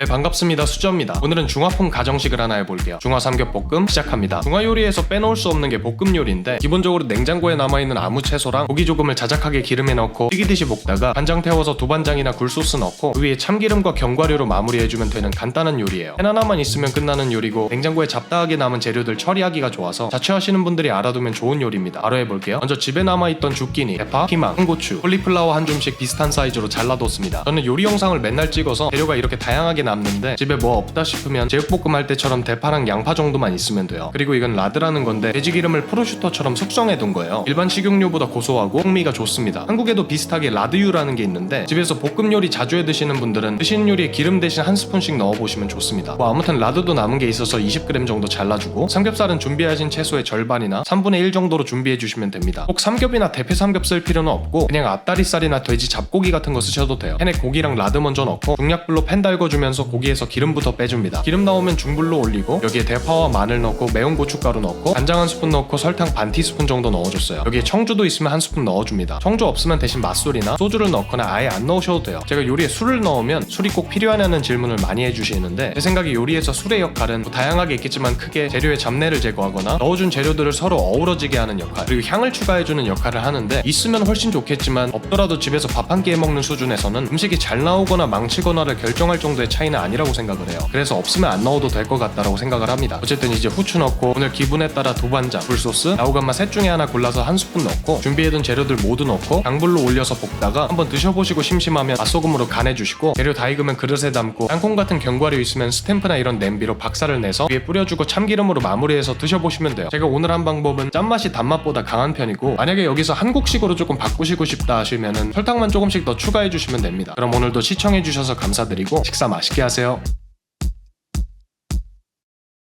네, 반갑습니다. 수저입니다. 오늘은 중화풍 가정식을 하나 해볼게요. 중화 삼겹볶음 시작합니다. 중화 요리에서 빼놓을 수 없는 게 볶음 요리인데 기본적으로 냉장고에 남아있는 아무 채소랑 고기 조금을 자작하게 기름에 넣고 튀기듯이 볶다가 간장 태워서 두반장이나 굴소스 넣고 그 위에 참기름과 견과류로 마무리해주면 되는 간단한 요리예요. 팬 하나만 있으면 끝나는 요리고 냉장고에 잡다하게 남은 재료들 처리하기가 좋아서 자취하시는 분들이 알아두면 좋은 요리입니다. 바로 해볼게요. 먼저 집에 남아있던 zucchini, 대파, 피망, 홍고추, 콜리플라워 한 줌씩 비슷한 사이즈로 잘라뒀습니다. 저는 요리 영상을 맨날 찍어서 재료가 이렇게 다양하게 남는데 집에 뭐 없다 싶으면 제육볶음 할 때처럼 대파랑 양파 정도만 있으면 돼요. 그리고 이건 라드라는 건데 돼지 기름을 프로슈터처럼 숙성해 둔 거예요. 일반 식용유보다 고소하고 풍미가 좋습니다. 한국에도 비슷하게 라드유라는 게 있는데 집에서 볶음 요리 자주 해 드시는 분들은 드시는 요리에 기름 대신 한 스푼씩 넣어 보시면 좋습니다. 뭐 아무튼 라드도 남은 게 있어서 20g 정도 잘라주고 삼겹살은 준비하신 채소의 절반이나 3분의 1 정도로 준비해 주시면 됩니다. 꼭 삼겹이나 대패 삼겹 쓸 필요는 없고 그냥 앞다리살이나 돼지 잡고기 같은 거 쓰셔도 돼요. 팬에 고기랑 라드 먼저 넣고 중약불로 팬 달궈주면서 고기에서 기름부터 빼줍니다. 기름 나오면 중불로 올리고 여기에 대파와 마늘 넣고 매운 고춧가루 넣고 간장 한 스푼 넣고 설탕 반 티스푼 정도 넣어줬어요. 여기에 청주도 있으면 한 스푼 넣어줍니다. 청주 없으면 대신 맛술이나 소주를 넣거나 아예 안 넣으셔도 돼요. 제가 요리에 술을 넣으면 술이 꼭 필요하냐는 질문을 많이 해주시는데 제 생각에 요리에서 술의 역할은 뭐 다양하게 있겠지만 크게 재료의 잡내를 제거하거나 넣어준 재료들을 서로 어우러지게 하는 역할 그리고 향을 추가해주는 역할을 하는데 있으면 훨씬 좋겠지만 없더라도 집에서 밥 한 끼 해먹는 수준에서는 음식이 잘 나오거나 망치거나를 결정할 정도의 차이 는 아니라고 생각을 해요. 그래서 없으면 안 넣어도 될 것 같다라고 생각을 합니다. 어쨌든 이제 후추 넣고 오늘 기분에 따라 두반장, 굴소스, 야오간마 셋 중에 하나 골라서 한 스푼 넣고 준비해둔 재료들 모두 넣고 강불로 올려서 볶다가 한번 드셔보시고 심심하면 맛소금으로 간해주시고 재료 다 익으면 그릇에 담고 땅콩 같은 견과류 있으면 스탬프나 이런 냄비로 박살을 내서 위에 뿌려주고 참기름으로 마무리해서 드셔보시면 돼요. 제가 오늘 한 방법은 짠맛이 단맛보다 강한 편이고 만약에 여기서 한국식으로 조금 바꾸시고 싶다 하시면은 설탕만 조금씩 더 추가해 주시면 됩니다. 그럼 오늘도 시청해 주셔서 감사드리고 식사 맛있게 함께하세요.